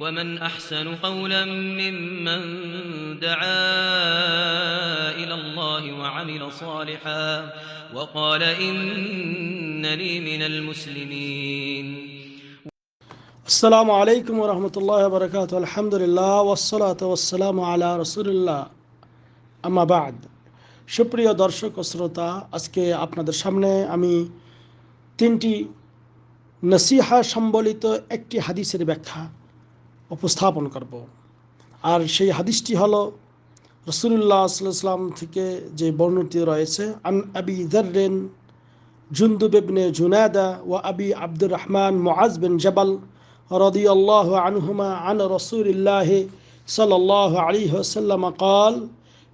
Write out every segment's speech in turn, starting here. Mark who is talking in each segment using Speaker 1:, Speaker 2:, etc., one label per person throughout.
Speaker 1: ومن أحسن قولا ممن دعا إلى الله وعمل صالحا وقال إنني من المسلمين
Speaker 2: আসসালামু আলাইকুম রহমতুল্লাহ বরকাত আলহামদুলিল্লাহ ওসলাত ওসালাম আলা রসুলিল্লাহ আমাবাদ সুপ্রিয় দর্শক ও শ্রোতা আজকে আপনাদের সামনে আমি তিনটি নসিহা সম্বলিত একটি হাদিসের ব্যাখ্যা উপস্থাপন করব আর সেই হাদিসটি হলো রসুল্লাহ সাল্লাম থেকে যে বর্ণিত রয়েছে আন আবি দর্রেন جندب بن جنادة وأبي عبد الرحمن معاذ بن جبل رضي الله عنهما عن رسول الله صلى الله عليه وسلم قال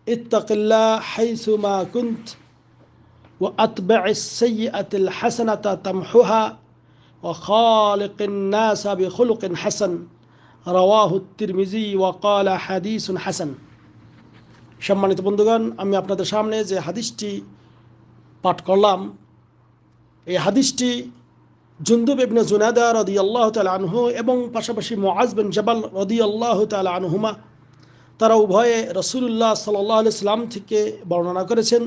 Speaker 2: اتق الله حيثما كنت وأتبع السيئة الحسنة تمحها وخالق الناس بخلق حسن রওয়াহ তিরমিজি ওয়াকালা হাদিসুন হাসান। সম্মানিত বন্ধুগণ, আমি আপনাদের সামনে যে হাদিসটি পাঠ করলাম, এই হাদিসটি জুন্দুব ইবনে জুনাদা রদি আল্লাহ তাল আনহু এবং পাশাপাশি মোয়াজ বিন জবাল রদি আল্লাহ তাল আনহুমা, তারা উভয়ে রসুল্লাহ সাল্লাহ সাল্লাম থেকে বর্ণনা করেছেন।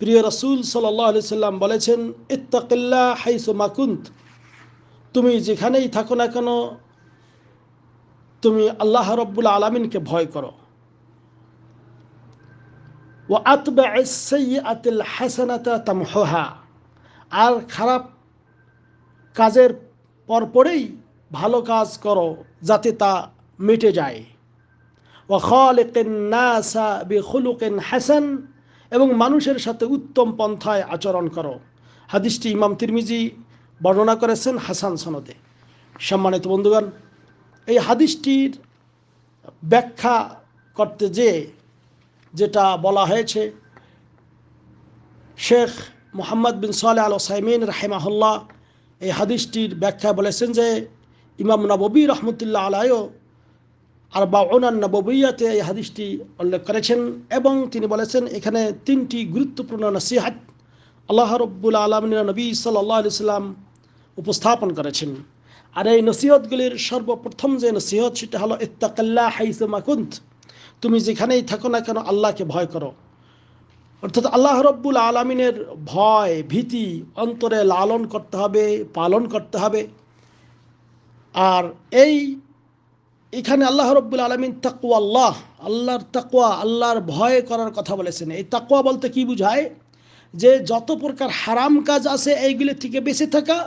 Speaker 2: প্রিয় রসুল সাল্লাহ সাল্লাম বলেছেন ইত্তাকিল্লা হাইসু মাকুন্ত তুমি যেখানেই থাকো না কেন তুমি আল্লাহ রব্বুল আলমিনকে ভয় করো। ও আতবা আতিল আর খারাপ কাজের পরপরেই ভালো কাজ করো যাতে তা মিটে যায়। নাসা বিখুলুকেন হাসান। এবং মানুষের সাথে উত্তম পন্থায় আচরণ করো। হাদিসটি ইমাম তিরমিজি বর্ণনা করেছেন হাসান সনদে। সম্মানিত বন্ধুগণ এই হাদিসটির ব্যাখ্যা করতে যে যেটা বলা হয়েছে, শেখ মোহাম্মদ বিন সালে আল সাইমিন রাহেমাহুল্লাহ এই হাদিসটির ব্যাখ্যা বলেছেন যে ইমাম নববী রহমতুল্লাহ আলায়ও আর বা ওনার নববইয়াতে এই হাদিসটি উল্লেখ করেছেন এবং তিনি বলেছেন, এখানে তিনটি গুরুত্বপূর্ণ নসিহাত আল্লাহ রব্বুল আলমিন নবী সাল্লাহ সাল্লাম উপস্থাপন করেছেন। আর এই নসিহতগুলির সর্বপ্রথম যে নসিহত, সেটা হলো ইত্তাকাল্লা হাইসুমা তুমি যেখানেই থাকো না কেন আল্লাহকে ভয় করো। অর্থাৎ আল্লাহ রব্বুল আলমিনের ভয়, ভীতি অন্তরে লালন করতে হবে, পালন করতে হবে। আর এই, এখানে আল্লাহ রব্বুল আলমিন তাকুয়া আল্লাহ আল্লাহর তাকুয়া আল্লাহর ভয় করার কথা বলেছেন। এই তাকুয়া বলতে কি বুঝায়? যে যত প্রকার হারাম কাজ আছে, এইগুলি থেকে বেঁচে থাকা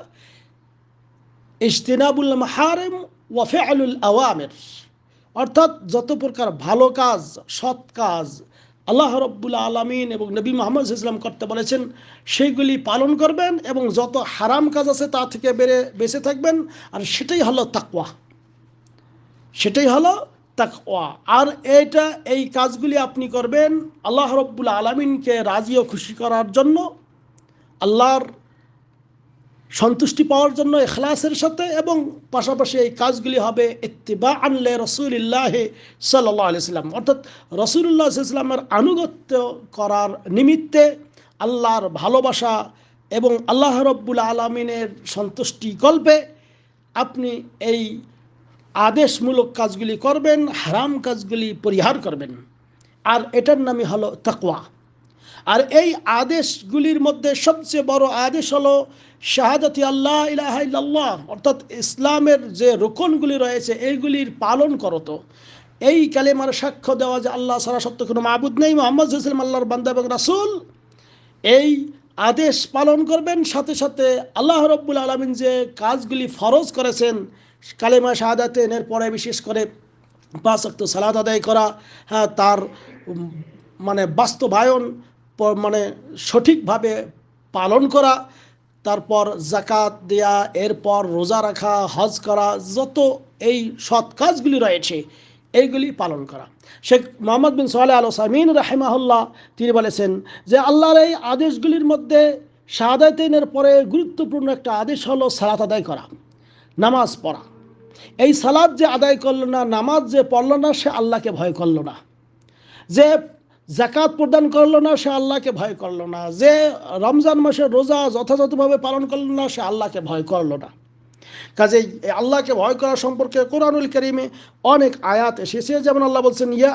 Speaker 2: ইজতেনাবুল মাহারেম ওয়াফে আলুল আওয়ামের। অর্থাৎ যত প্রকার ভালো কাজ, সৎ কাজ আল্লাহ রব্বুল আলমিন এবং নবী মোহাম্মদ ইসলাম করতে বলেছেন, সেইগুলি পালন করবেন এবং যত হারাম কাজ আছে তা থেকে বেড়ে, বেঁচে থাকবেন। আর সেটাই হলো তাকওয়া। সেটাই হলো তাকওয়া। আর এটা এই কাজগুলি আপনি করবেন আল্লাহ রব্বুল আলমিনকে রাজি ও খুশি করার জন্য, আল্লাহর সন্তুষ্টি পাওয়ার জন্য এখলাসের সাথে এবং পাশাপাশি এই কাজগুলি হবে ইত্তিবা আনলে রসুলিল্লাহ সাল্লাহ আলিয়াল্লাম অর্থাৎ রসুল্লাহ ইসলামের আনুগত্য করার নিমিত্তে আল্লাহর ভালোবাসা এবং আল্লাহ রব্বুল আলমিনের সন্তুষ্টি গল্পে আপনি এই আদেশমূলক কাজগুলি করবেন, হারাম কাজগুলি পরিহার করবেন। আর এটার নামই হলো তাকওয়া। আর এই আদেশগুলির মধ্যে সবচেয়ে বড় আদেশ হলো শাহাদাতি আল্লাহ ইলাহ ইল্লাল্লাহ, অর্থাৎ ইসলামের যে রোকনগুলি রয়েছে, এইগুলির পালন করো তো। এই কালেমার সাক্ষ্য দেওয়া যে আল্লাহ সারা সত্য কোনো মাহবুদ নেই, মোহাম্মদ ইসলাম আল্লাহর বান্দা রাসুল। এই আদেশ পালন করবেন, সাথে সাথে আল্লাহ রব্বুল আলমিন যে কাজগুলি ফরজ করেছেন, কালেমা শাহাদাতের পরে বিশেষ করে পাঁচ সালাদ আদায় করা হ্যাঁ তার মানে বাস্তবায়ন মানে সঠিকভাবে পালন করা, তারপর জাকাত দেয়া, এরপর রোজা রাখা, হজ করা, যত এই সৎ কাজগুলি রয়েছে, এইগুলি পালন করা। শেখ মোহাম্মদ বিন সোহালে আল সামিন রাহেমাহুল্লাহ তিনি বলেছেন যে আল্লাহর এই আদেশগুলির মধ্যে শাহাদাতিনের পরে গুরুত্বপূর্ণ একটা আদেশ হলো সালাত আদায় করা, নামাজ পড়া। এই সালাদ যে আদায় করল না, নামাজ যে পড়ল না, সে আল্লাহকে ভয় করল না। যে জাকাত প্রদান করল না, সে আল্লাহকে ভয় করল না। যে রমজান মাসের রোজা যথাযথভাবে পালন করল না, সে আল্লাহকে ভয় করল না। এই আল্লাহকে ভয় করা সম্পর্কে কোরআনুল করিমে অনেক আয়াত এসেছে। যেমন আল্লাহ বলছেন, ইয়া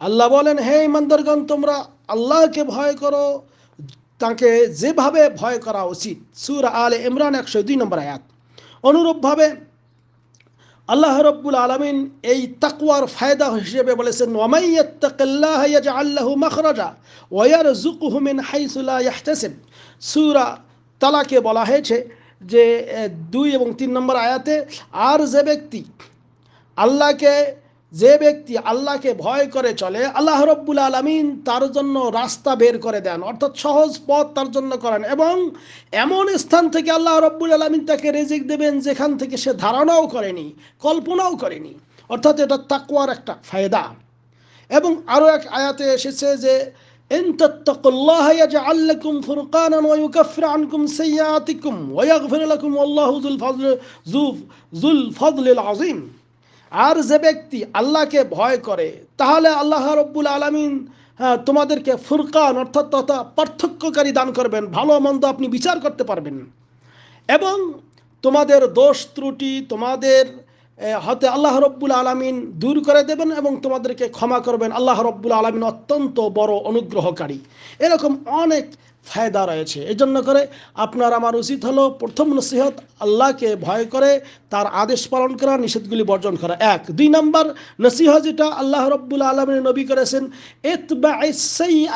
Speaker 2: আল্লাহ বলেন, হে ইমানদারগণ তোমরা আল্লাহকে ভয় করো। তাকে যেভাবে ভয় করা উচিত। সুর আল ইমরান একশো দুই নম্বর আয়াত। অনুরূপভাবে আল্লাহ রব্বুল আলমিন এই তাকুয়ার ফায়দা হিসেবে বলেছেন সুরা তালাকে বলা হয়েছে যে দুই এবং তিন নম্বর আয়াতে, আর যে ব্যক্তি আল্লাহকে যে ব্যক্তি আল্লাহকে ভয় করে চলে আল্লাহ রব্বুল আলমিন তার জন্য রাস্তা বের করে দেন অর্থাৎ সহজ পথ তার জন্য করেন এবং এমন স্থান থেকে আল্লাহ রব্বুল আলমিন তাকে রেজিক দেবেন যেখান থেকে সে ধারণাও করেনি কল্পনাও করেনি অর্থাৎ এটা তাকুয়ার একটা ফায়দা এবং আরও এক আয়াতে এসেছে যে إن تتقوا الله يجعل لكم فرقانا ويكفر عنكم سيئاتكم ويغفر لكم والله ذو الفضل ذو ذو الفضل العظيم আর যে ব্যক্তি আল্লাহকে ভয় করে, তাহলে আল্লাহ রব্বুল আলমিন হ্যাঁ তোমাদেরকে ফুরকান অর্থাৎ তথা পার্থক্যকারী দান করবেন, ভালো মন্দ আপনি বিচার করতে পারবেন। এবং তোমাদের দোষ ত্রুটি, তোমাদের হতে আল্লাহ রব্বুল আলমিন দূর করে দেবেন এবং তোমাদেরকে ক্ষমা করবেন। আল্লাহ রব্বুল আলমিন অত্যন্ত বড় অনুগ্রহকারী। এরকম অনেক ফায়দা রয়েছে। এই জন্য করে আপনার আমার উচিত হলো প্রথম নসিহত আল্লাহকে ভয় করে তার আদেশ পালন করা, নিষেধগুলি বর্জন করা। এক। দুই নম্বর, নসিহত যেটা আল্লাহ রব্বুল আলমিন নবী করেছেন এতবা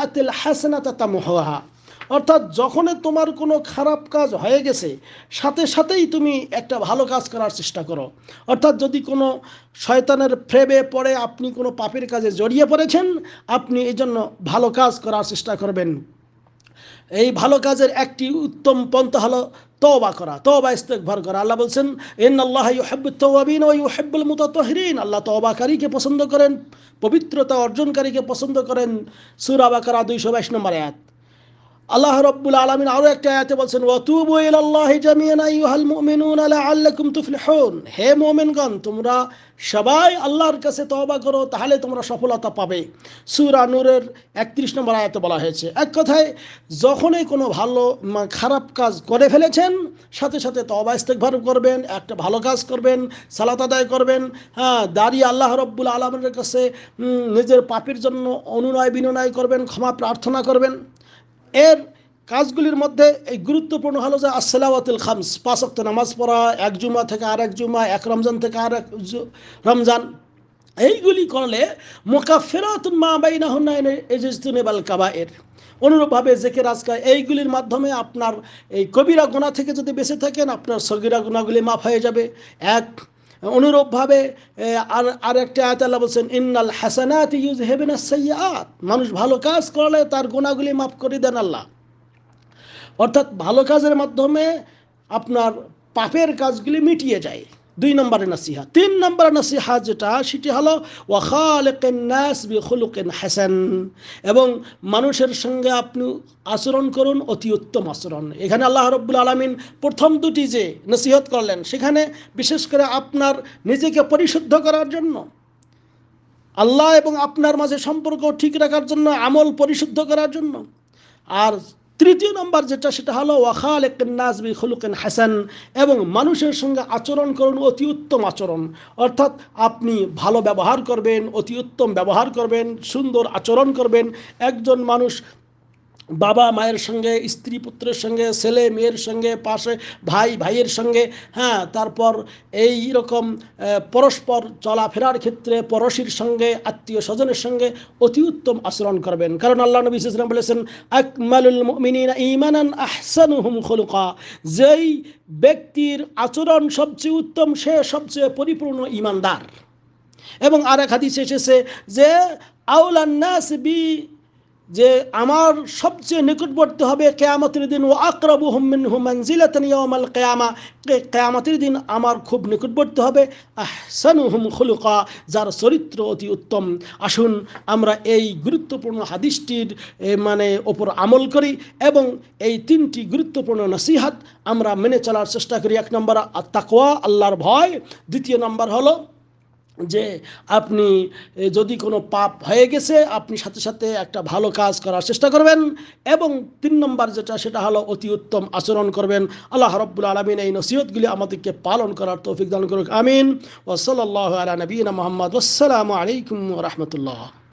Speaker 2: আতিল হাসানাতা তামুহা অর্থাৎ যখনই তোমার কোনো খারাপ কাজ হয়ে গেছে, সাথে সাথেই তুমি একটা ভালো কাজ করার চেষ্টা করো। অর্থাৎ যদি কোনো শয়তানের ফ্রেবে পড়ে আপনি কোনো পাপের কাজে জড়িয়ে পড়েছেন, আপনি এই জন্য ভালো কাজ করার চেষ্টা করবেন। এই ভালো কাজের একটি উত্তম পন্থা হলো তওবা করা, তওবা ইস্তেগফার করা। আল্লাহ বলছেন ইন আল্লাহ ইউহিব্বুত তাওয়াবিন ওয়া ইউহিব্বুল মুতাতাহহিরিন আল্লাহ তওবাকারীকে পছন্দ করেন, পবিত্রতা অর্জনকারীকে পছন্দ করেন। সূরা বাকারা 222 নম্বর আয়াত। আল্লাহ রব্বুল আলমিন আরও একটা আয়াতে বলছেন, ওয়াতুবু ইলাল্লাহি জামিয়ান আইয়ুহাল মুমিনুনা লাআল্লাকুম তুফলিহুন। হে মুমিনগণ, তোমরা সবাই আল্লাহর কাছে তওবা করো, তাহলে তোমরা সফলতা পাবে। সূরা নূরের 31 নম্বর আয়াতে বলা হয়েছে, এক কথায়, যখনই কোনো ভালো খারাপ কাজ করে ফেলেছেন, সাথে সাথে তওবা ইস্তেগফার করবেন, একটা ভালো কাজ করবেন, সালাত আদায় করবেন হ্যাঁ দাঁড়িয়ে আল্লাহ রব্বুল আলমের কাছে নিজের পাপের জন্য অনুনয় বিনয় করবেন, ক্ষমা প্রার্থনা করবেন। এর কাজগুলির মধ্যে এই গুরুত্বপূর্ণ হলো যে আসসালাওয়াতুল খামস, পাঁচ ওয়াক্ত নামাজ পড়া, এক জুমা থেকে আর এক জুমা, এক রমজান থেকে আর এক রমজান। এইগুলি করলে মোকাফেরাতুন মা বাইনা হুন্নায়নে এজিস্তুনেবাল কাবায়ের অনুরূপভাবে জেকের আজকাল এইগুলির মাধ্যমে আপনার এই কবিরা গুণা থেকে যদি বেঁচে থাকেন, আপনার সগিরা গুণাগুলি মাফ হয়ে যাবে। এক অনুরূপভাবে আর আর একটা আয়াত আল্লাহ বলছেন, ইন্নাল হাসানাত ইউজ হেবেন সৈয়াত মানুষ ভালো কাজ করলে তার গুণাগুলি মাফ করে দেন আল্লাহ। অর্থাৎ ভালো কাজের মাধ্যমে আপনার পাপের কাজগুলি মিটিয়ে যায়। দুই নম্বরের নাসিহা। তিন নম্বরের নাসিহা যেটা, সেটি হলো ওয়াখালেকেন নাস বি খুলুকেন হাসান। এবং মানুষের সঙ্গে আপনি আচরণ করুন, অতি উত্তম আচরণ। এখানে আল্লাহ রব্বুল আলমিন প্রথম দুটি যে নসিহত করলেন, সেখানে বিশেষ করে আপনার নিজেকে পরিশুদ্ধ করার জন্য, আল্লাহ এবং আপনার মাঝে সম্পর্ক ঠিক রাখার জন্য, আমল পরিশুদ্ধ করার জন্য, আর তৃতীয় নম্বর যেটা, সেটা হলো ওয়াখাল নাজবি খুলুকেন হাসান, এবং মানুষের সঙ্গে আচরণ করুন, অতি উত্তম আচরণ। অর্থাৎ আপনি ভালো ব্যবহার করবেন, অতি উত্তম ব্যবহার করবেন, সুন্দর আচরণ করবেন। একজন মানুষ বাবা মায়ের সঙ্গে, স্ত্রী পুত্রের সঙ্গে, ছেলে মেয়ের সঙ্গে, পাশে ভাই ভাইয়ের সঙ্গে হ্যাঁ তারপর এই রকম পরস্পর চলাফেরার ক্ষেত্রে পড়শির সঙ্গে, আত্মীয় স্বজনের সঙ্গে অতি উত্তম আচরণ করবেন। কারণ আল্লাহ নবী ইসলাম বলেছেন, আকমালুল মুমিনিনা ঈমানান আহসানুহুম খুলুকা। যেই ব্যক্তির আচরণ সবচেয়ে উত্তম, সে সবচেয়ে পরিপূর্ণ ঈমানদার। এবং আর এক হাদিস এসেছে যে আউলান্নাস বি যে আমার সবচেয়ে নিকটবর্তী হবে কেয়ামতের দিন ও আকরাবু হুমিন হুমানজিলাতন ইয়ামাল কেয়ামা। কেয়ামতের দিন আমার খুব নিকটবর্তী হবে আহসানু হুম খুলুকা, যার চরিত্র অতি উত্তম। আসুন আমরা এই গুরুত্বপূর্ণ হাদিসটির মানে ওপর আমল করি এবং এই তিনটি গুরুত্বপূর্ণ নসিহাত আমরা মেনে চলার চেষ্টা করি। এক নম্বর তাকওয়া আল্লাহর ভয়। দ্বিতীয় নম্বর হলো যে আপনি যদি কোনো পাপ হয়ে গেছে, আপনি সাথে সাথে একটা ভালো কাজ করার চেষ্টা করবেন এবং তিন নম্বর যেটা, সেটা হলো অতি উত্তম আচরণ করবেন। আল্লাহ রব্বুল আলমিন এই নসিহতগুলি আমাদেরকে পালন করার তৌফিক দান করুক। আমিন। ওসলাল্লাহ আলা নবীন মোহাম্মদ। আসসালামু আলাইকুম রহমতুল্লাহ।